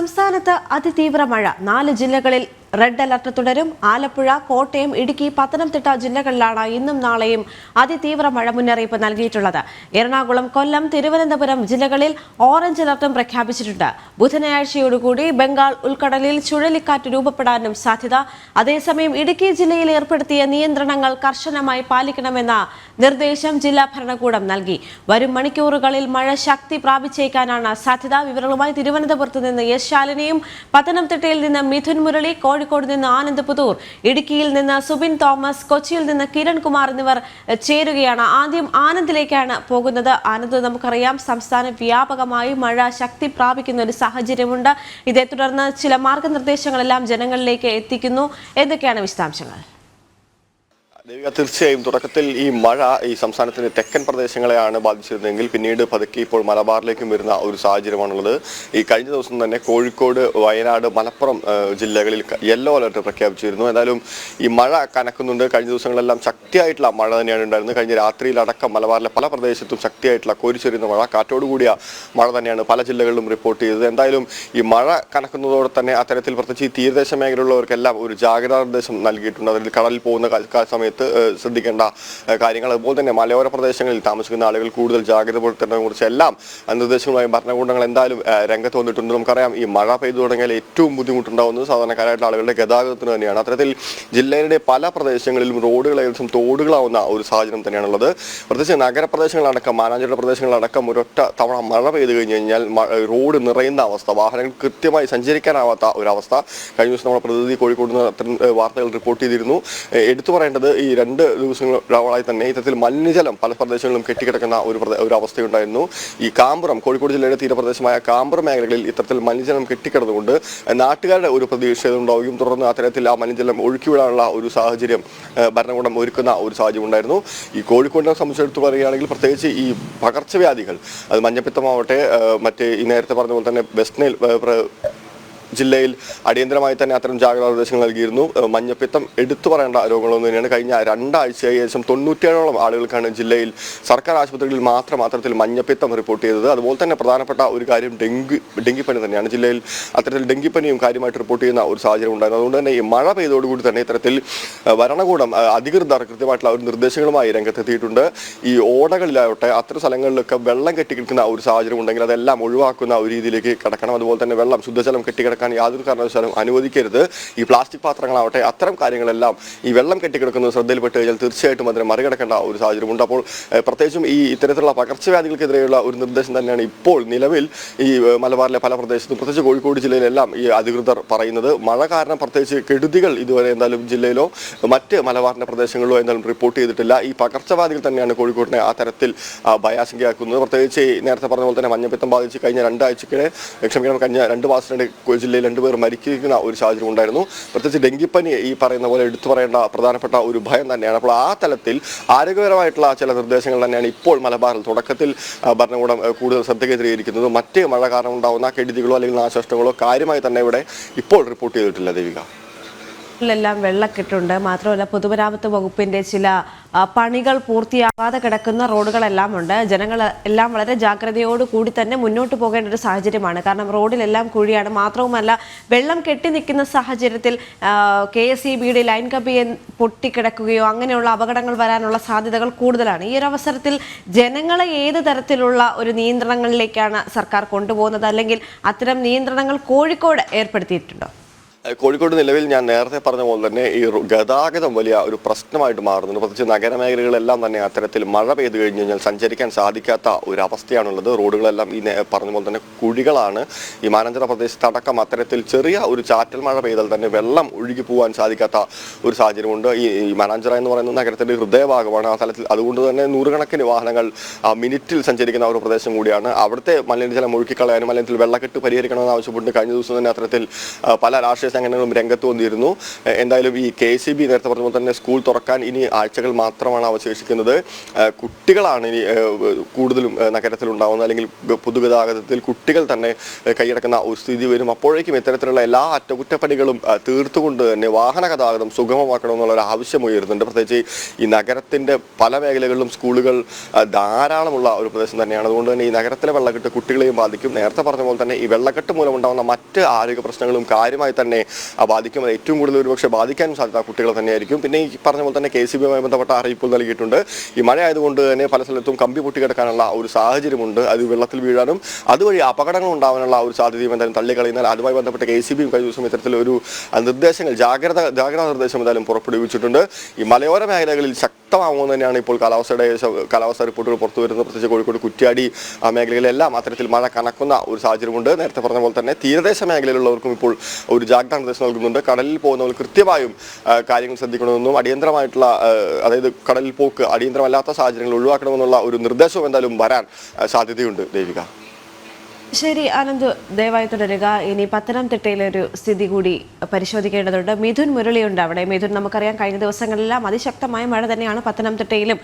സംസ്ഥാനത്ത് അതിതീവ്ര മഴ. നാല് ജില്ലകളിൽ റെഡ് അലർട്ട് തുടരും. ആലപ്പുഴ കോട്ടയം ഇടുക്കി പത്തനംതിട്ട ജില്ലകളിലാണ് ഇന്നും നാളെയും അതിതീവ്ര മഴ മുന്നറിയിപ്പ് നൽകിയിട്ടുള്ളത്. എറണാകുളം കൊല്ലം തിരുവനന്തപുരം ജില്ലകളിൽ ഓറഞ്ച് അലർട്ടും പ്രഖ്യാപിച്ചിട്ടുണ്ട്. ബുധനാഴ്ചയോടുകൂടി ബംഗാൾ ഉൾക്കടലിൽ ചുഴലിക്കാറ്റ് രൂപപ്പെടാനും സാധ്യത. അതേസമയം ഇടുക്കി ജില്ലയിൽ ഏർപ്പെടുത്തിയ നിയന്ത്രണങ്ങൾ കർശനമായി പാലിക്കണമെന്ന നിർദ്ദേശം ജില്ലാ ഭരണകൂടം നൽകി. വരും മണിക്കൂറുകളിൽ മഴ ശക്തി പ്രാപിച്ചേക്കാനാണ് സാധ്യത. വിവരങ്ങളുമായി തിരുവനന്തപുരത്ത് നിന്ന് എസ് ശാലിനിയും പത്തനംതിട്ടയിൽ നിന്ന് മിഥുൻ മുരളി കോഴിക്കോട് നിന്ന് ആനന്ദ് പുതൂർ ഇടുക്കിയിൽ നിന്ന് സുബിൻ തോമസ് കൊച്ചിയിൽ നിന്ന് കിരൺ കുമാർ എന്നിവർ ചേരുകയാണ്. ആദ്യം ആനന്ദിലേക്കാണ് പോകുന്നത്. ആനന്ദ് നമുക്കറിയാം സംസ്ഥാന വ്യാപകമായി മഴ ശക്തി പ്രാപിക്കുന്ന ഒരു സാഹചര്യമുണ്ട്. ഇതേ തുടർന്ന് ചില മാർഗനിർദ്ദേശങ്ങളെല്ലാം ജനങ്ങളിലേക്ക് എത്തിക്കുന്നു. എന്തൊക്കെയാണ് വിശദാംശങ്ങൾ? ദേവിക തീർച്ചയായും തുടക്കത്തിൽ ഈ മഴ ഈ സംസ്ഥാനത്തിന്റെ തെക്കൻ പ്രദേശങ്ങളെയാണ് ബാധിച്ചിരുന്നതെങ്കിൽ പിന്നീട് പതുക്കെ ഇപ്പോൾ മലബാറിലേക്കും വരുന്ന ഒരു സാഹചര്യമാണുള്ളത്. ഈ കഴിഞ്ഞ ദിവസം തന്നെ കോഴിക്കോട് വയനാട് മലപ്പുറം ജില്ലകളിൽ യെല്ലോ അലർട്ട് പ്രഖ്യാപിച്ചിരുന്നു. എന്തായാലും ഈ മഴ കനക്കുന്നുണ്ട്. കഴിഞ്ഞ ദിവസങ്ങളെല്ലാം ശക്തിയായിട്ടുള്ള മഴ തന്നെയാണ് ഉണ്ടായിരുന്നത്. കഴിഞ്ഞ രാത്രിയിലടക്കം മലബാറിലെ പല പ്രദേശത്തും ശക്തിയായിട്ടുള്ള കോരിച്ചൊരിയുന്ന മഴ. കാറ്റോടുകൂടിയ മഴ തന്നെയാണ് പല ജില്ലകളിലും റിപ്പോർട്ട് ചെയ്തത്. എന്തായാലും ഈ മഴ കനക്കുന്നതോടെ തന്നെ അത്തരത്തിൽ പ്രത്യേകിച്ച് ഈ തീരദേശ മേഖലയിലുള്ളവർക്കെല്ലാം ഒരു ജാഗ്രതാ നിർദ്ദേശം നൽകിയിട്ടുണ്ട്. അതിൽ കടലിൽ പോകുന്ന ക- സമയത്ത് ശ്രദ്ധിക്കേണ്ട കാര്യങ്ങൾ. അതുപോലെ തന്നെ മലയോര പ്രദേശങ്ങളിൽ താമസിക്കുന്ന ആളുകൾ കൂടുതൽ ജാഗ്രത പുലർത്തേണ്ടതിനെ കുറിച്ച് എല്ലാം ആ, നിർദ്ദേശങ്ങളുമായി ഭരണകൂടങ്ങൾ എന്തായാലും രംഗത്ത് വന്നിട്ടുണ്ട്. നമുക്കറിയാം ഈ മഴ പെയ്തു തുടങ്ങിയാൽ ഏറ്റവും ബുദ്ധിമുട്ടുണ്ടാവുന്നത് സാധാരണക്കാരായിട്ടുള്ള ആളുകളുടെ ഗതാഗതത്തിന് തന്നെയാണ്. അത്തരത്തിൽ ജില്ലയുടെ പല പ്രദേശങ്ങളിലും റോഡുകൾ ഏകദേശം തോടുകളാവുന്ന ഒരു സാഹചര്യം തന്നെയാണുള്ളത്. പ്രത്യേകിച്ച് നഗരപ്രദേശങ്ങളടക്കം മാനാഞ്ചിറ പ്രദേശങ്ങളടക്കം ഒരൊറ്റ തവണ മഴ പെയ്തു കഴിഞ്ഞ് കഴിഞ്ഞാൽ റോഡ് നിറയുന്ന അവസ്ഥ വാഹനങ്ങൾ കൃത്യമായി സഞ്ചരിക്കാനാവാത്ത ഒരവസ്ഥ കഴിഞ്ഞ ദിവസം നമ്മുടെ പ്രതിനിധി കോഴിക്കോട് നിന്ന് അത്തരം വാർത്തകൾ റിപ്പോർട്ട് ചെയ്തിരുന്നു. എടുത്തു പറയേണ്ടത് ഈ രണ്ട് ദിവസങ്ങളായി തന്നെ ഇത്തരത്തിൽ മലിനജലം പല പ്രദേശങ്ങളിലും കെട്ടിക്കിടക്കുന്ന ഒരു ഒരു അവസ്ഥയുണ്ടായിരുന്നു. ഈ കാമ്പുറം കോഴിക്കോട് ജില്ലയുടെ തീരപ്രദേശമായ കാമ്പുറം മേഖലകളിൽ ഇത്തരത്തിൽ മലിനജലം കെട്ടിക്കിടന്നുകൊണ്ട് നാട്ടുകാരുടെ ഒരു പ്രതിഷേധം ഉണ്ടാവുകയും തുടർന്ന് അത്തരത്തിൽ ആ മലിനജലം ഒഴുക്കിവിടാനുള്ള ഒരു സാഹചര്യം ഭരണകൂടം ഒരുക്കുന്ന ഒരു സാഹചര്യം ഉണ്ടായിരുന്നു. ഈ കോഴിക്കോടിനെ സംബന്ധിച്ചെടുത്ത് പറയുകയാണെങ്കിൽ പ്രത്യേകിച്ച് ഈ പകർച്ചവ്യാധികൾ അത് മഞ്ഞപ്പിത്തമാവട്ടെ മറ്റേ ഈ നേരത്തെ പറഞ്ഞ പോലെ തന്നെ വെസ്റ്റ് ജില്ലയിൽ അടിയന്തരമായി തന്നെ അത്തരം ജാഗ്രതാ നിർദ്ദേശങ്ങൾ നൽകിയിരുന്നു. മഞ്ഞപ്പിത്തം എടുത്തു പറയേണ്ട രോഗങ്ങളൊന്നും തന്നെയാണ്. കഴിഞ്ഞ രണ്ടാഴ്ചയായി ഏകദേശം തൊണ്ണൂറ്റേഴോളം ആളുകൾക്കാണ് ജില്ലയിൽ സർക്കാർ ആശുപത്രികളിൽ മാത്രം അത്തരത്തിൽ മഞ്ഞപ്പിത്തം റിപ്പോർട്ട് ചെയ്തത്. അതുപോലെ തന്നെ പ്രധാനപ്പെട്ട ഒരു കാര്യം ഡെങ്കി ഡെങ്കിപ്പനി തന്നെയാണ്. ജില്ലയിൽ അത്തരത്തിൽ ഡെങ്കിപ്പനിയും കാര്യമായിട്ട് റിപ്പോർട്ട് ചെയ്യുന്ന ഒരു സാഹചര്യം ഉണ്ടായിരുന്നു. അതുകൊണ്ട് തന്നെ ഈ മഴ പെയ്തോടുകൂടി തന്നെ ഇത്തരത്തിൽ ഭരണകൂടം അധികൃതർ കൃത്യമായിട്ടുള്ള ഒരു നിർദ്ദേശങ്ങളുമായി രംഗത്തെത്തിയിട്ടുണ്ട്. ഈ ഓടകളിലാവട്ടെ അത്തരം സ്ഥലങ്ങളിലൊക്കെ വെള്ളം കെട്ടിക്കിടക്കുന്ന ഒരു സാഹചര്യം ഉണ്ടെങ്കിൽ അതെല്ലാം ഒഴിവാക്കുന്ന ഒരു രീതിയിലേക്ക് കിടക്കണം. അതുപോലെ തന്നെ വെള്ളം ശുദ്ധജലം കെട്ടിക്കിടക്കാൻ യാതൊരു കാരണവശാലും അനുവദിക്കരുത്. ഈ പ്ലാസ്റ്റിക് പാത്രങ്ങളാവട്ടെ അത്തരം കാര്യങ്ങളെല്ലാം ഈ വെള്ളം കെട്ടിക്കിടക്കുന്നത് ശ്രദ്ധയിൽപ്പെട്ട് കഴിഞ്ഞാൽ തീർച്ചയായിട്ടും അതിനെ മറികടക്കേണ്ട ഒരു സാഹചര്യമുണ്ട്. അപ്പോൾ പ്രത്യേകിച്ചും ഈ ഇത്തരത്തിലുള്ള പകർച്ചവ്യാധികൾക്കെതിരെയുള്ള ഒരു നിർദ്ദേശം തന്നെയാണ് ഇപ്പോൾ നിലവിൽ ഈ മലബാറിലെ പല പ്രദേശത്തും പ്രത്യേകിച്ച് കോഴിക്കോട് ജില്ലയിലെല്ലാം ഈ അധികൃതർ പറയുന്നത്. മഴ കാരണം പ്രത്യേകിച്ച് കെടുതികൾ ഇതുവരെ എന്തായാലും ജില്ലയിലോ മറ്റ് മലബാറിന്റെ പ്രദേശങ്ങളിലോ എന്തായാലും റിപ്പോർട്ട് ചെയ്തിട്ടില്ല. ഈ പകർച്ചവ്യാധികൾ തന്നെയാണ് കോഴിക്കോടിനെ ആ തരത്തിൽ ഭയാശങ്കയാക്കുന്നത് പ്രത്യേകിച്ച് നേരത്തെ പറഞ്ഞ പോലെ തന്നെ മഞ്ഞപ്പിത്തം ബാധിച്ച് കഴിഞ്ഞ രണ്ടാഴ്ചക്കിടെ ക്ഷമിക്കണം കഴിഞ്ഞ രണ്ട് മാസത്തിനിടെ ജില്ലയിൽ രണ്ടുപേർ മരിക്കുന്ന ഒരു സാഹചര്യം ഉണ്ടായിരുന്നു. പ്രത്യേകിച്ച് ഡെങ്കിപ്പനി ഈ പറയുന്ന പോലെ എടുത്തു പറയേണ്ട പ്രധാനപ്പെട്ട ഒരു ഭയം തന്നെയാണ്. അപ്പോൾ ആ തലത്തിൽ ആരോഗ്യപരമായിട്ടുള്ള ചില നിർദ്ദേശങ്ങൾ തന്നെയാണ് ഇപ്പോൾ മലബാറിൽ തുടക്കത്തിൽ ഭരണകൂടം കൂടുതൽ ശ്രദ്ധ കേന്ദ്രീകരിക്കുന്നത്. മറ്റ് മഴ കാരണം ഉണ്ടാകുന്ന കെടുതികളോ അല്ലെങ്കിൽ നാശനഷ്ടങ്ങളോ കാര്യമായി തന്നെ ഇവിടെ ഇപ്പോൾ റിപ്പോർട്ട് ചെയ്തിട്ടില്ല ദേവിക. എല്ലാം വെള്ളക്കെട്ടുണ്ട്. മാത്രമല്ല പൊതുമരാമത്ത് വകുപ്പിന്റെ ചില പണികൾ പൂർത്തിയാകാതെ കിടക്കുന്ന റോഡുകളെല്ലാം ഉണ്ട്. ജനങ്ങൾ എല്ലാം വളരെ ജാഗ്രതയോട് കൂടി തന്നെ മുന്നോട്ട് പോകേണ്ട ഒരു സാഹചര്യമാണ്. കാരണം റോഡിലെല്ലാം കുഴിയാണ്. മാത്രവുമല്ല വെള്ളം കെട്ടി നിൽക്കുന്ന സാഹചര്യത്തിൽ കെ എസ് ഇ ബിയുടെ ലൈൻ കമ്പിയെ പൊട്ടിക്കിടക്കുകയോ അങ്ങനെയുള്ള അപകടങ്ങൾ വരാനുള്ള സാധ്യതകൾ കൂടുതലാണ്. ഈ ഒരു അവസരത്തിൽ ജനങ്ങളെ ഏത് തരത്തിലുള്ള ഒരു നിയന്ത്രണങ്ങളിലേക്കാണ് സർക്കാർ കൊണ്ടുപോകുന്നത്? അല്ലെങ്കിൽ അത്തരം നിയന്ത്രണങ്ങൾ കോഴിക്കോട് ഏർപ്പെടുത്തിയിട്ടുണ്ടോ? കോഴിക്കോട് നിലവിൽ ഞാൻ നേരത്തെ പറഞ്ഞ പോലെ തന്നെ ഈ ഗതാഗതം വലിയ ഒരു പ്രശ്നമായിട്ട് മാറുന്നുണ്ട്. പ്രത്യേകിച്ച് നഗരമേഖലകളെല്ലാം തന്നെ അത്തരത്തിൽ മഴ പെയ്തു കഴിഞ്ഞു കഴിഞ്ഞാൽ സഞ്ചരിക്കാൻ സാധിക്കാത്ത ഒരു അവസ്ഥയാണുള്ളത് റോഡുകളെല്ലാം ഈ പറഞ്ഞ പോലെ തന്നെ കുഴികളാണ്. ഈ മാനന്തര പ്രദേശത്തടക്കം അത്തരത്തിൽ ചെറിയ ഒരു ചാറ്റൽ മഴ പെയ്താൽ തന്നെ വെള്ളം ഒഴുകി പോകാൻ സാധിക്കാത്ത ഒരു സാഹചര്യമുണ്ട്. ഈ മാനാഞ്ചിറ എന്ന് പറയുന്ന നഗരത്തിന്റെ ഹൃദയഭാഗമാണ്. ആ സ്ഥലത്തിൽ അതുകൊണ്ട് തന്നെ നൂറുകണക്കിന് വാഹനങ്ങൾ മിനിറ്റിൽ സഞ്ചരിക്കുന്ന ഒരു പ്രദേശം കൂടിയാണ്. അവിടുത്തെ മലിനജലം ഒഴുക്കിക്കളയാനും അല്ലെങ്കിൽ വെള്ളക്കെട്ട് പരിഹരിക്കണമെന്ന് ആവശ്യപ്പെട്ട് കഴിഞ്ഞ ദിവസം തന്നെ അത്തരത്തിൽ പല രാഷ്ട്രീയ സംഘടനകളും രംഗത്ത് വന്നിരുന്നു. എന്തായാലും ഈ കെ സി ബി നേരത്തെ പറഞ്ഞ പോലെ തന്നെ സ്കൂൾ തുറക്കാൻ ഇനി ആഴ്ചകൾ മാത്രമാണ് അവശേഷിക്കുന്നത്. കുട്ടികളാണ് ഇനി കൂടുതലും നഗരത്തിലുണ്ടാവുന്നത്. അല്ലെങ്കിൽ പൊതുഗതാഗതത്തിൽ കുട്ടികൾ തന്നെ കൈയടക്കുന്ന ഒരു സ്ഥിതി വരും. അപ്പോഴേക്കും ഇത്തരത്തിലുള്ള എല്ലാ അറ്റകുറ്റപ്പണികളും തീർത്തുകൊണ്ട് തന്നെ വാഹന ഗതാഗതം സുഗമമാക്കണമെന്നുള്ള ഒരു ആവശ്യം ഉയരുന്നുണ്ട്. പ്രത്യേകിച്ച് ഈ നഗരത്തിന്റെ പല മേഖലകളിലും സ്കൂളുകൾ ധാരാളമുള്ള ഒരു പ്രദേശം തന്നെയാണ്. അതുകൊണ്ട് തന്നെ ഈ നഗരത്തിലെ വെള്ളക്കെട്ട് കുട്ടികളെയും ബാധിക്കും. നേരത്തെ പറഞ്ഞ പോലെ തന്നെ ഈ വെള്ളക്കെട്ട് മൂലം ഉണ്ടാകുന്ന മറ്റ് ആരോഗ്യ പ്രശ്നങ്ങളും കാര്യമായി തന്നെ ആ, ബാധിക്കും. ഏറ്റവും കൂടുതൽ ഒരുപക്ഷെ ബാധിക്കാൻ സാധ്യത കുട്ടികൾ തന്നെയായിരിക്കും. പിന്നെ ഈ പറഞ്ഞ പോലെ തന്നെ കെ സി ബിയുമായി ബന്ധപ്പെട്ട അറിയിപ്പുകൾ നൽകിയിട്ടുണ്ട്. ഈ മഴ ആയതുകൊണ്ട് തന്നെ പല സ്ഥലത്തും കമ്പി പൊട്ടിക്കിടക്കാനുള്ള ഒരു സാഹചര്യമുണ്ട്. അത് വെള്ളത്തിൽ വീഴാനും അതുവഴി അപകടങ്ങൾ ഉണ്ടാവാനുള്ള ഒരു സാധ്യതയും എന്തായാലും തള്ളിക്കളയുന്നാൽ അതുമായി ബന്ധപ്പെട്ട കെ സി ബിയും കഴിഞ്ഞ ദിവസം ഇത്തരത്തിലൊരു നിർദ്ദേശങ്ങൾ ജാഗ്രത ജാഗ്രതാ നിർദ്ദേശം എന്തായാലും പുറപ്പെടുവിച്ചിട്ടുണ്ട്. ഈ മലയോര മേഖലകളിൽ ശക്തമാകുമെന്ന് തന്നെയാണ് ഇപ്പോൾ കാലാവസ്ഥയുടെ കാലാവസ്ഥ റിപ്പോർട്ടുകൾ പുറത്തു വരുന്നത്. പ്രത്യേകിച്ച് കോഴിക്കോട് കുറ്റ്യാടി മേഖലകളിലെല്ലാം അത്തരത്തിൽ മഴ കനക്കുന്ന ഒരു സാഹചര്യമുണ്ട്. നേരത്തെ പറഞ്ഞ പോലെ തന്നെ തീരദേശ മേഖലയിലുള്ളവർക്കും ഇപ്പോൾ ഒരു ജാഗ്രതാ നിർദ്ദേശം നൽകുന്നുണ്ട്. കടലിൽ പോകുന്നവർ കൃത്യമായും കാര്യങ്ങൾ ശ്രദ്ധിക്കണമെന്നും അടിയന്തരമായിട്ടുള്ള അതായത് കടലിൽ പോക്ക് അടിയന്തരമല്ലാത്ത സാഹചര്യങ്ങൾ ഒഴിവാക്കണമെന്നുള്ള ഒരു നിർദ്ദേശവും എന്തായാലും വരാൻ സാധ്യതയുണ്ട്. ദേവിക. ശരി ആനന്ദ് ദയവായി തുടരുക. ഇനി പത്തനംതിട്ടയിലെ ഒരു സ്ഥിതി കൂടി പരിശോധിക്കേണ്ടതുണ്ട്. മിഥുൻ മുരളിയുണ്ട് അവിടെ. മിഥുൻ നമുക്കറിയാം കഴിഞ്ഞ ദിവസങ്ങളിലെല്ലാം അതിശക്തമായ മഴ തന്നെയാണ് പത്തനംതിട്ടയിലും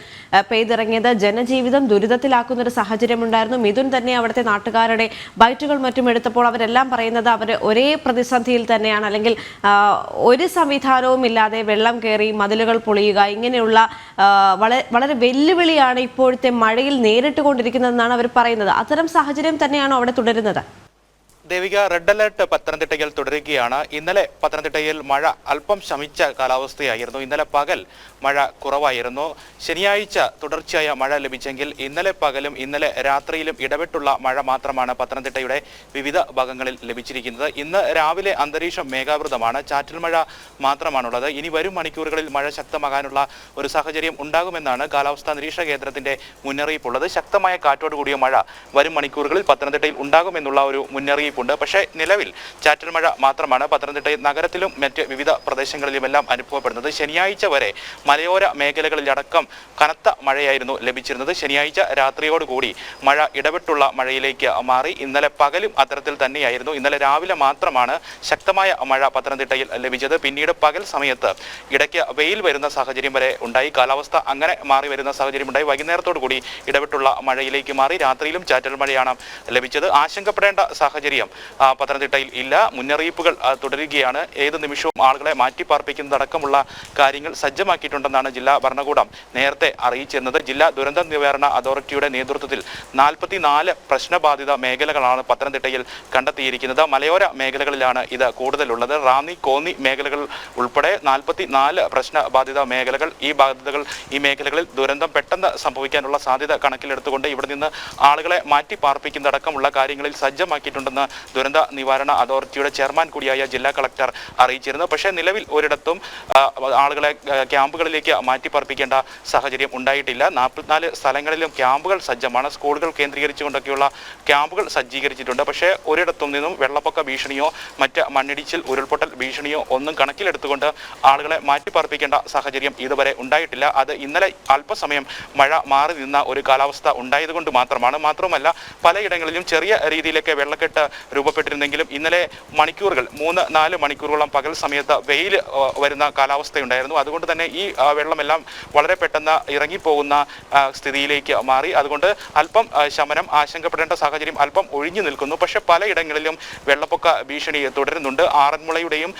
പെയ്തിറങ്ങിയത്. ജനജീവിതം ദുരിതത്തിലാക്കുന്ന ഒരു സാഹചര്യം ഉണ്ടായിരുന്നു മിഥുൻ തന്നെ അവിടുത്തെ നാട്ടുകാരുടെ ബൈറ്റുകൾ മറ്റും എടുത്തപ്പോൾ അവരെല്ലാം പറയുന്നത് അവർ ഒരേ പ്രതിസന്ധിയിൽ തന്നെയാണ്. അല്ലെങ്കിൽ ഒരു സംവിധാനവും ഇല്ലാതെ വെള്ളം കയറി മതിലുകൾ പൊളിയുക ഇങ്ങനെയുള്ള വളരെ വെല്ലുവിളിയാണ് ഇപ്പോഴത്തെ മഴയിൽ നേരിട്ട് കൊണ്ടിരിക്കുന്നതെന്നാണ് അവർ പറയുന്നത്. അത്തരം സാഹചര്യം തന്നെയാണോ അവിടെ തുടരുന്നത്. ദേവിക റെഡ് അലർട്ട് പത്തനംതിട്ടയിൽ തുടരുകയാണ്. ഇന്നലെ പത്തനംതിട്ടയിൽ മഴ അല്പം ശമിച്ച കാലാവസ്ഥയായിരുന്നു. ഇന്നലെ പകൽ മഴ കുറവായിരുന്നു. ശനിയാഴ്ച തുടർച്ചയായ മഴ ലഭിച്ചെങ്കിൽ ഇന്നലെ പകലും ഇന്നലെ രാത്രിയിലും ഇടവിട്ടുള്ള മഴ മാത്രമാണ് പത്തനംതിട്ടയുടെ വിവിധ ഭാഗങ്ങളിൽ ലഭിച്ചിരിക്കുന്നത്. ഇന്ന് രാവിലെ അന്തരീക്ഷം മേഘാവൃതമാണ്. ചാറ്റൽ മഴ മാത്രമാണുള്ളത്. ഇനി വരും മണിക്കൂറുകളിൽ മഴ ശക്തമാകാനുള്ള ഒരു സാഹചര്യം ഉണ്ടാകുമെന്നാണ് കാലാവസ്ഥാ നിരീക്ഷണ കേന്ദ്രത്തിന്റെ മുന്നറിയിപ്പുള്ളത്. ശക്തമായ കാറ്റോടുകൂടിയ മഴ വരും മണിക്കൂറുകളിൽ പത്തനംതിട്ടയിൽ ഉണ്ടാകുമെന്നുള്ള ഒരു മുന്നറിയിപ്പുണ്ട് പക്ഷേ നിലവിൽ ചാറ്റൽ മഴ മാത്രമാണ് പത്തനംതിട്ടയിൽ നഗരത്തിലും മറ്റ് വിവിധ പ്രദേശങ്ങളിലുമെല്ലാം അനുഭവപ്പെടുന്നത്. ശനിയാഴ്ച വരെ മലയോര മേഖലകളിലടക്കം കനത്ത മഴയായിരുന്നു ലഭിച്ചിരുന്നത്. ശനിയാഴ്ച രാത്രിയോടുകൂടി മഴ ഇടപെട്ടുള്ള മഴയിലേക്ക് മാറി. ഇന്നലെ പകലും അത്തരത്തിൽ തന്നെയായിരുന്നു. ഇന്നലെ രാവിലെ മാത്രമാണ് ശക്തമായ മഴ പത്തനംതിട്ടയിൽ ലഭിച്ചത്. പിന്നീട് പകൽ സമയത്ത് ഇടയ്ക്ക് വെയിൽ വരുന്ന സാഹചര്യം വരെ ഉണ്ടായി. കാലാവസ്ഥ അങ്ങനെ മാറി വരുന്ന സാഹചര്യം ഉണ്ടായി. വൈകുന്നേരത്തോടു കൂടി ഇടവിട്ടുള്ള മഴയിലേക്ക് മാറി. രാത്രിയിലും ചാറ്റൽ മഴയാണ് ലഭിച്ചത്. ആശങ്കപ്പെടേണ്ട സാഹചര്യം ആ, പത്തനംതിട്ടയിൽ ഇല്ല. മുന്നറിയിപ്പുകൾ തുടരുകയാണ്. ഏത് നിമിഷവും ആളുകളെ മാറ്റിപ്പാർപ്പിക്കുന്നതടക്കമുള്ള കാര്യങ്ങൾ സജ്ജമാക്കിയിട്ടുണ്ടെന്നാണ് ജില്ലാ ഭരണകൂടം നേരത്തെ അറിയിച്ചിരുന്നത്. ജില്ലാ ദുരന്ത നിവാരണ അതോറിറ്റിയുടെ നേതൃത്വത്തിൽ നാൽപ്പത്തിനാല് പ്രശ്നബാധിത മേഖലകളാണ് പത്തനംതിട്ടയിൽ കണ്ടെത്തിയിരിക്കുന്നത്. മലയോര മേഖലകളിലാണ് ഇത് കൂടുതലുള്ളത്. റാന്നി കോന്നി മേഖലകൾ ഉൾപ്പെടെ നാൽപ്പത്തി നാല് പ്രശ്നബാധിത മേഖലകൾ ഈ ബാധിതകൾ ഈ മേഖലകളിൽ ദുരന്തം പെട്ടെന്ന് സംഭവിക്കാനുള്ള സാധ്യത കണക്കിലെടുത്തുകൊണ്ട് ഇവിടെ നിന്ന് ആളുകളെ മാറ്റി പാർപ്പിക്കുന്നതടക്കമുള്ള കാര്യങ്ങളിൽ സജ്ജമാക്കിയിട്ടുണ്ടെന്ന് ദുരന്ത നിവാരണ അതോറിറ്റിയുടെ ചെയർമാൻ കൂടിയായ ജില്ലാ കളക്ടർ അറിയിച്ചിരുന്നു. പക്ഷേ നിലവിൽ ഒരിടത്തും ആളുകളെ ക്യാമ്പുകളിലേക്ക് മാറ്റി പാർപ്പിക്കേണ്ട സാഹചര്യം ഉണ്ടായിട്ടില്ല. നാൽപ്പത്തിനാല് സ്ഥലങ്ങളിലും ക്യാമ്പുകൾ സജ്ജമാണ്. സ്കൂളുകൾ കേന്ദ്രീകരിച്ചുകൊണ്ടൊക്കെയുള്ള ക്യാമ്പുകൾ സജ്ജീകരിച്ചിട്ടുണ്ട്. പക്ഷേ ഒരിടത്തും നിന്നും വെള്ളപ്പൊക്ക ഭീഷണിയോ മറ്റ് മണ്ണിടിച്ചിൽ ഉരുൾപൊട്ടൽ ഭീഷണിയോ ഒന്നും കണക്കിലെടുത്തുകൊണ്ട് ആളുകളെ മാറ്റി പാർപ്പിക്കേണ്ട സാഹചര്യം ഇതുവരെ ഉണ്ടായിട്ടില്ല. അത് ഇന്നലെ അല്പസമയം മഴ മാറി നിന്ന ഒരു കാലാവസ്ഥ ഉണ്ടായതുകൊണ്ട് മാത്രമാണ്. മാത്രമല്ല പലയിടങ്ങളിലും ചെറിയ രീതിയിലൊക്കെ വെള്ളക്കെട്ട് രൂപപ്പെട്ടിരുന്നെങ്കിലും ഇന്നലെ മണിക്കൂറുകൾ മൂന്ന് നാല് മണിക്കൂറുകളോളം പകൽ സമയത്ത് വെയിൽ വരുന്ന കാലാവസ്ഥയുണ്ടായിരുന്നു. അതുകൊണ്ട് തന്നെ ഈ വെള്ളമെല്ലാം വളരെ പെട്ടെന്ന് ഇറങ്ങിപ്പോകുന്ന സ്ഥിതിയിലേക്ക് മാറി. അതുകൊണ്ട് അല്പം ശമനം ആശങ്കപ്പെടേണ്ട സാഹചര്യം അല്പം ഒഴിഞ്ഞു നിൽക്കുന്നു. പക്ഷേ പലയിടങ്ങളിലും വെള്ളപ്പൊക്ക ഭീഷണി തുടരുന്നുണ്ട്. ആറന്മുളയുടെയും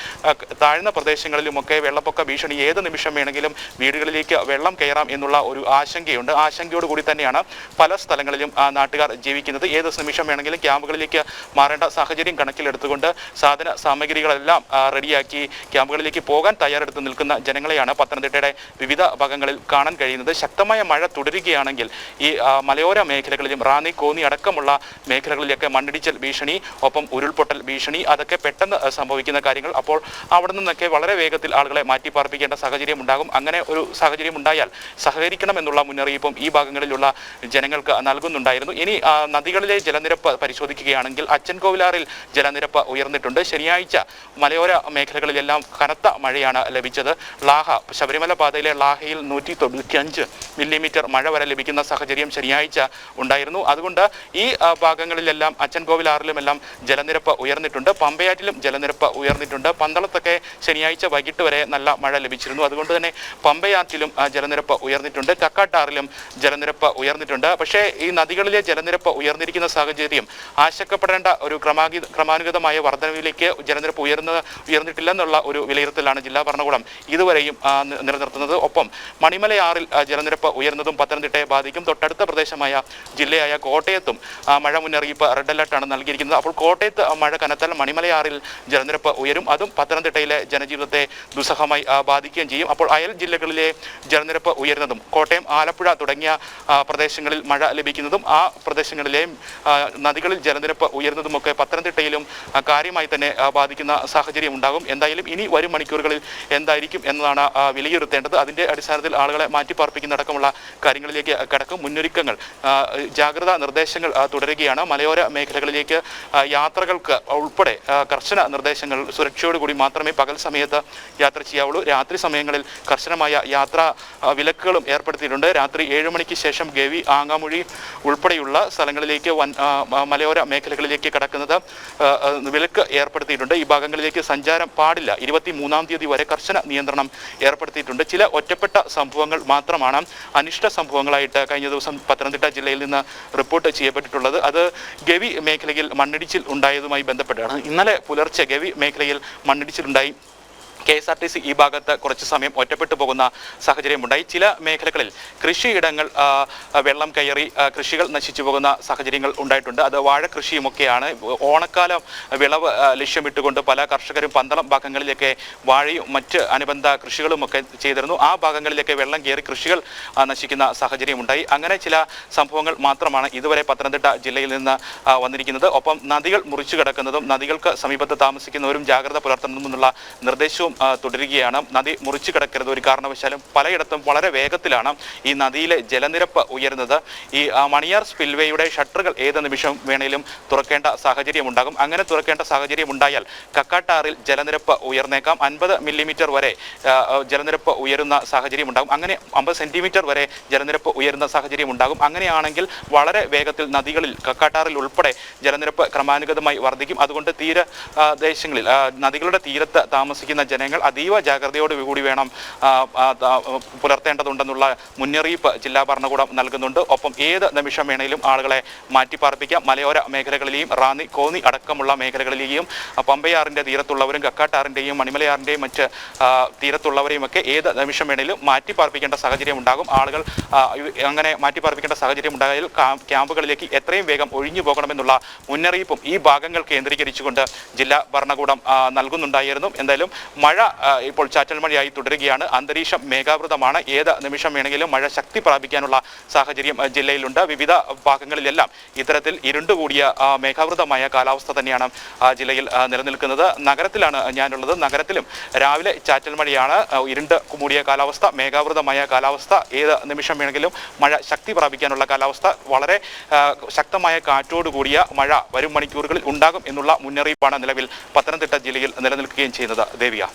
താഴ്ന്ന പ്രദേശങ്ങളിലുമൊക്കെ വെള്ളപ്പൊക്ക ഭീഷണി ഏത് നിമിഷം വേണമെങ്കിലും വീടുകളിലേക്ക് വെള്ളം കയറാം എന്നുള്ള ഒരു ആശങ്കയുണ്ട്. ആശങ്കയോടുകൂടി തന്നെയാണ് പല സ്ഥലങ്ങളിലും നാട്ടുകാർ ജീവിക്കുന്നത്. ഏത് നിമിഷം വേണമെങ്കിലും ക്യാമ്പുകളിലേക്ക് മാറേണ്ട സാഹചര്യം കണക്കിലെടുത്തുകൊണ്ട് സാധന സാമഗ്രികളെല്ലാം റെഡിയാക്കി ക്യാമ്പുകളിലേക്ക് പോകാൻ തയ്യാറെടുത്ത് നിൽക്കുന്ന ജനങ്ങളെയാണ് പത്തനംതിട്ടയുടെ വിവിധ ഭാഗങ്ങളിൽ കാണാൻ കഴിയുന്നത്. ശക്തമായ മഴ തുടരുകയാണെങ്കിൽ ഈ മലയോര മേഖലകളിലും റാന്നി കോന്നി അടക്കമുള്ള മേഖലകളിലൊക്കെ മണ്ണിടിച്ചൽ ഭീഷണി ഒപ്പം ഉരുൾപൊട്ടൽ ഭീഷണി അതൊക്കെ പെട്ടെന്ന് സംഭവിക്കുന്ന കാര്യങ്ങൾ അപ്പോൾ അവിടെ നിന്നൊക്കെ വളരെ വേഗത്തിൽ ആളുകളെ മാറ്റി പാർപ്പിക്കേണ്ട സാഹചര്യം ഉണ്ടാകും. അങ്ങനെ ഒരു സാഹചര്യം ഉണ്ടായാൽ സഹകരിക്കണം എന്നുള്ള മുന്നറിയിപ്പും ഈ ഭാഗങ്ങളിലുള്ള ജനങ്ങൾക്ക് നൽകുന്നുണ്ടായിരുന്നു. ഇനി നദികളിലെ ജലനിരപ്പ് പരിശോധിക്കുകയാണെങ്കിൽ അച്ചൻകോവിൽ അച്ചൻകോവിലാറിൽ ജലനിരപ്പ് ഉയർന്നിട്ടുണ്ട്. ശനിയാഴ്ച മലയോര മേഖലകളിലെല്ലാം കനത്ത മഴയാണ് ലഭിച്ചത്. ലാഹ ശബരിമല പാതയിലെ ലാഹയിൽ നൂറ്റി തൊണ്ണൂറ്റിയഞ്ച് മില്ലിമീറ്റർ മഴ വരെ ലഭിക്കുന്ന സാഹചര്യം ശനിയാഴ്ച ഉണ്ടായിരുന്നു. അതുകൊണ്ട് ഈ ഭാഗങ്ങളിലെല്ലാം അച്ചൻകോവിലാറിലുമെല്ലാം ജലനിരപ്പ് ഉയർന്നിട്ടുണ്ട്. പമ്പയാറ്റിലും ജലനിരപ്പ് ഉയർന്നിട്ടുണ്ട്. പന്തളത്തൊക്കെ ശനിയാഴ്ച വൈകിട്ട് വരെ നല്ല മഴ ലഭിച്ചിരുന്നു. അതുകൊണ്ട് തന്നെ പമ്പയാറ്റിലും ജലനിരപ്പ് ഉയർന്നിട്ടുണ്ട്. കക്കാട്ടാറിലും ജലനിരപ്പ് ഉയർന്നിട്ടുണ്ട്. പക്ഷേ ഈ നദികളിലെ ജലനിരപ്പ് ഉയർന്നിരിക്കുന്ന സാഹചര്യം ആശങ്കപ്പെടേണ്ട ഒരു ക്രമാഗി ക്രമാനുഗതമായ വർധനവിലേക്ക് ജലനിരപ്പ് ഉയർന്ന ഉയർന്നിട്ടില്ലെന്നുള്ള ഒരു വിലയിരുത്തലാണ് ജില്ലാ ഭരണകൂടം ഇതുവരെയും നിലനിർത്തുന്നത്. ഒപ്പം മണിമലയാറിൽ ജലനിരപ്പ് ഉയർന്നതും പത്തനംതിട്ടയെ ബാധിക്കും. തൊട്ടടുത്ത പ്രദേശമായ ജില്ലയായ കോട്ടയത്തും മഴ മുന്നറിയിപ്പ് റെഡ് അലർട്ടാണ് നൽകിയിരിക്കുന്നത്. അപ്പോൾ കോട്ടയത്ത് മഴ കനത്താൽ മണിമലയാറിൽ ജലനിരപ്പ് ഉയരും. അതും പത്തനംതിട്ടയിലെ ജനജീവിതത്തെ ദുസ്സഹമായി ബാധിക്കുകയും ചെയ്യും. അപ്പോൾ അയൽ ജില്ലകളിലെ ജലനിരപ്പ് ഉയരുന്നതും കോട്ടയം ആലപ്പുഴ തുടങ്ങിയ പ്രദേശങ്ങളിൽ മഴ ലഭിക്കുന്നതും ആ പ്രദേശങ്ങളിലെയും നദികളിൽ ജലനിരപ്പ് ഉയരുന്നതുമൊക്കെ പത്തനംതിട്ടയിലും കാര്യമായി തന്നെ ബാധിക്കുന്ന സാഹചര്യം ഉണ്ടാകും. എന്തായാലും ഇനി വരും മണിക്കൂറുകളിൽ എന്തായിരിക്കും എന്നതാണ് വിലയിരുത്തേണ്ടത്. അതിന്റെ അടിസ്ഥാനത്തിൽ ആളുകളെ മാറ്റിപ്പാർപ്പിക്കുന്നതടക്കമുള്ള കാര്യങ്ങളിലേക്ക് കടക്കും. മുന്നൊരുക്കങ്ങൾ ജാഗ്രതാ നിർദ്ദേശങ്ങൾ തുടരുകയാണ്. മലയോര മേഖലകളിലേക്ക് യാത്രകൾക്ക് ഉൾപ്പെടെ കർശന നിർദ്ദേശങ്ങൾ സുരക്ഷയോടുകൂടി മാത്രമേ പകൽ സമയത്ത് യാത്ര ചെയ്യാവുള്ളൂ. രാത്രി സമയങ്ങളിൽ കർശനമായ യാത്രാ വിലക്കുകളും ഏർപ്പെടുത്തിയിട്ടുണ്ട്. രാത്രി ഏഴ് മണിക്ക് ശേഷം ഗവി ആങ്ങാമൊഴി ഉൾപ്പെടെയുള്ള സ്ഥലങ്ങളിലേക്ക് വൻ മലയോര മേഖലകളിലേക്ക് കടക്കുന്നത് ആ, വിലക്ക് ഏർപ്പെടുത്തിയിട്ടുണ്ട്. ഈ ഭാഗങ്ങളിലേക്ക് സഞ്ചാരം പാടില്ല. ഇരുപത്തി മൂന്നാം തീയതി വരെ കർശന നിയന്ത്രണം ഏർപ്പെടുത്തിയിട്ടുണ്ട്. ചില ഒറ്റപ്പെട്ട സംഭവങ്ങൾ മാത്രമാണ് അനിഷ്ട സംഭവങ്ങളായിട്ട് കഴിഞ്ഞ ദിവസം പത്തനംതിട്ട ജില്ലയിൽ നിന്ന് റിപ്പോർട്ട് ചെയ്യപ്പെട്ടിട്ടുള്ളത്. അത് ഗവി മേഖലയിൽ മണ്ണിടിച്ചിൽ ഉണ്ടായതുമായി ബന്ധപ്പെട്ടാണ്. ഇന്നലെ പുലർച്ചെ ഗവി മേഖലയിൽ മണ്ണിടിച്ചിലുണ്ടായി. K S R T C ഈ ഭാഗത്ത് കുറച്ച് സമയം ഒറ്റപ്പെട്ടു പോകുന്ന സാഹചര്യമുണ്ടായി. ചില മേഖലകളിൽ കൃഷിയിടങ്ങൾ വെള്ളം കയറി കൃഷികൾ നശിച്ചു പോകുന്ന സാഹചര്യങ്ങൾ ഉണ്ടായിട്ടുണ്ട്. അത് വാഴ കൃഷിയുമൊക്കെയാണ്. ഓണക്കാലം വിളവ് ലക്ഷ്യമിട്ടുകൊണ്ട് പല കർഷകരും പന്തളം ഭാഗങ്ങളിലൊക്കെ വാഴയും മറ്റ് അനുബന്ധ കൃഷികളുമൊക്കെ ചെയ്തിരുന്നു. ആ ഭാഗങ്ങളിലൊക്കെ വെള്ളം കയറി കൃഷികൾ നശിക്കുന്ന സാഹചര്യമുണ്ടായി. അങ്ങനെ ചില സംഭവങ്ങൾ മാത്രമാണ് ഇതുവരെ പത്തനംതിട്ട ജില്ലയിൽ നിന്ന് വന്നിരിക്കുന്നത്. ഒപ്പം നദികൾ മുറിച്ചു കിടക്കുന്നതും നദികൾക്ക് സമീപത്ത് താമസിക്കുന്നവരും ജാഗ്രത പുലർത്തണമെന്നുള്ള നിർദ്ദേശവും തുടരുകയാണ്. നദി മുറിച്ചു കിടക്കരുത് ഒരു കാരണവശാലും പലയിടത്തും വളരെ വേഗത്തിലാണ് ഈ നദിയിലെ ജലനിരപ്പ് ഉയരുന്നത്. ഈ മണിയാർ സ്പിൽവേയുടെ ഷട്ടറുകൾ ഏത് നിമിഷം വേണേലും തുറക്കേണ്ട സാഹചര്യം ഉണ്ടാകും അങ്ങനെ തുറക്കേണ്ട സാഹചര്യം ഉണ്ടായാൽ കക്കാട്ടാറിൽ ജലനിരപ്പ് ഉയർന്നേക്കാം. അൻപത് മില്ലിമീറ്റർ വരെ ജലനിരപ്പ് ഉയരുന്ന സാഹചര്യം ഉണ്ടാകും അങ്ങനെ അമ്പത് സെന്റിമീറ്റർ വരെ ജലനിരപ്പ് ഉയരുന്ന സാഹചര്യം ഉണ്ടാകും അങ്ങനെയാണെങ്കിൽ വളരെ വേഗത്തിൽ നദികളിൽ കക്കാട്ടാറിൽ ഉൾപ്പെടെ ജലനിരപ്പ് ക്രമാനുഗതമായി വർദ്ധിക്കും. അതുകൊണ്ട് തീര ആ, ദേശങ്ങളിൽ ആ, നദികളുടെ തീരത്ത് താമസിക്കുന്ന ജനങ്ങൾ അതീവ ജാഗ്രതയോട് കൂടി വേണം പുലർത്തേണ്ടതുണ്ടെന്നുള്ള മുന്നറിയിപ്പ് ജില്ലാ ഭരണകൂടം നൽകുന്നുണ്ട്. ഒപ്പം ഏത് നിമിഷം വേണേലും ആളുകളെ മാറ്റിപ്പാർപ്പിക്കാം. മലയോര മേഖലകളിലെയും റാന്നി കോന്നി അടക്കമുള്ള മേഖലകളിലെയും പമ്പയാറിന്റെ തീരത്തുള്ളവരും കക്കാട്ടാറിന്റെയും മണിമലയാറിന്റെയും മറ്റ് തീരത്തുള്ളവരെയും ഒക്കെ ഏത് നിമിഷം വേണേലും മാറ്റിപ്പാർപ്പിക്കേണ്ട സാഹചര്യം ഉണ്ടാകും. ആളുകൾ അങ്ങനെ മാറ്റിപ്പാർപ്പിക്കേണ്ട സാഹചര്യം ഉണ്ടായാൽ ക്യാമ്പുകളിലേക്ക് എത്രയും വേഗം ഒഴിഞ്ഞു പോകണമെന്നുള്ള മുന്നറിയിപ്പും ഈ ഭാഗങ്ങൾ കേന്ദ്രീകരിച്ചുകൊണ്ട് ജില്ലാ ഭരണകൂടം നൽകുന്നുണ്ടായിരുന്നു. എന്തായാലും മഴ ആ, ഇപ്പോൾ ചാറ്റൽ മഴയായി തുടരുകയാണ്. അന്തരീക്ഷം മേഘാവൃതമാണ്. ഏത് നിമിഷം വേണമെങ്കിലും മഴ ശക്തി പ്രാപിക്കാനുള്ള സാഹചര്യം ജില്ലയിലുണ്ട്. വിവിധ ഭാഗങ്ങളിലെല്ലാം ഇത്തരത്തിൽ ഇരുണ്ടുകൂടിയ മേഘാവൃതമായ കാലാവസ്ഥ തന്നെയാണ് ജില്ലയിൽ നിലനിൽക്കുന്നത്. നഗരത്തിലാണ് ഞാനുള്ളത്. നഗരത്തിലും രാവിലെ ചാറ്റൽ മഴയാണ് ഇരുണ്ട് മൂടിയ കാലാവസ്ഥ മേഘാവൃതമായ കാലാവസ്ഥ. ഏത് നിമിഷം വേണമെങ്കിലും മഴ ശക്തി പ്രാപിക്കാനുള്ള കാലാവസ്ഥ. വളരെ ശക്തമായ കാറ്റോട് കൂടിയ മഴ വരും മണിക്കൂറുകളിൽ ഉണ്ടാകും എന്നുള്ള മുന്നറിയിപ്പാണ് നിലവിൽ പത്തനംതിട്ട ജില്ലയിൽ നിലനിൽക്കുകയും ചെയ്യുന്നത്. ദേവിയ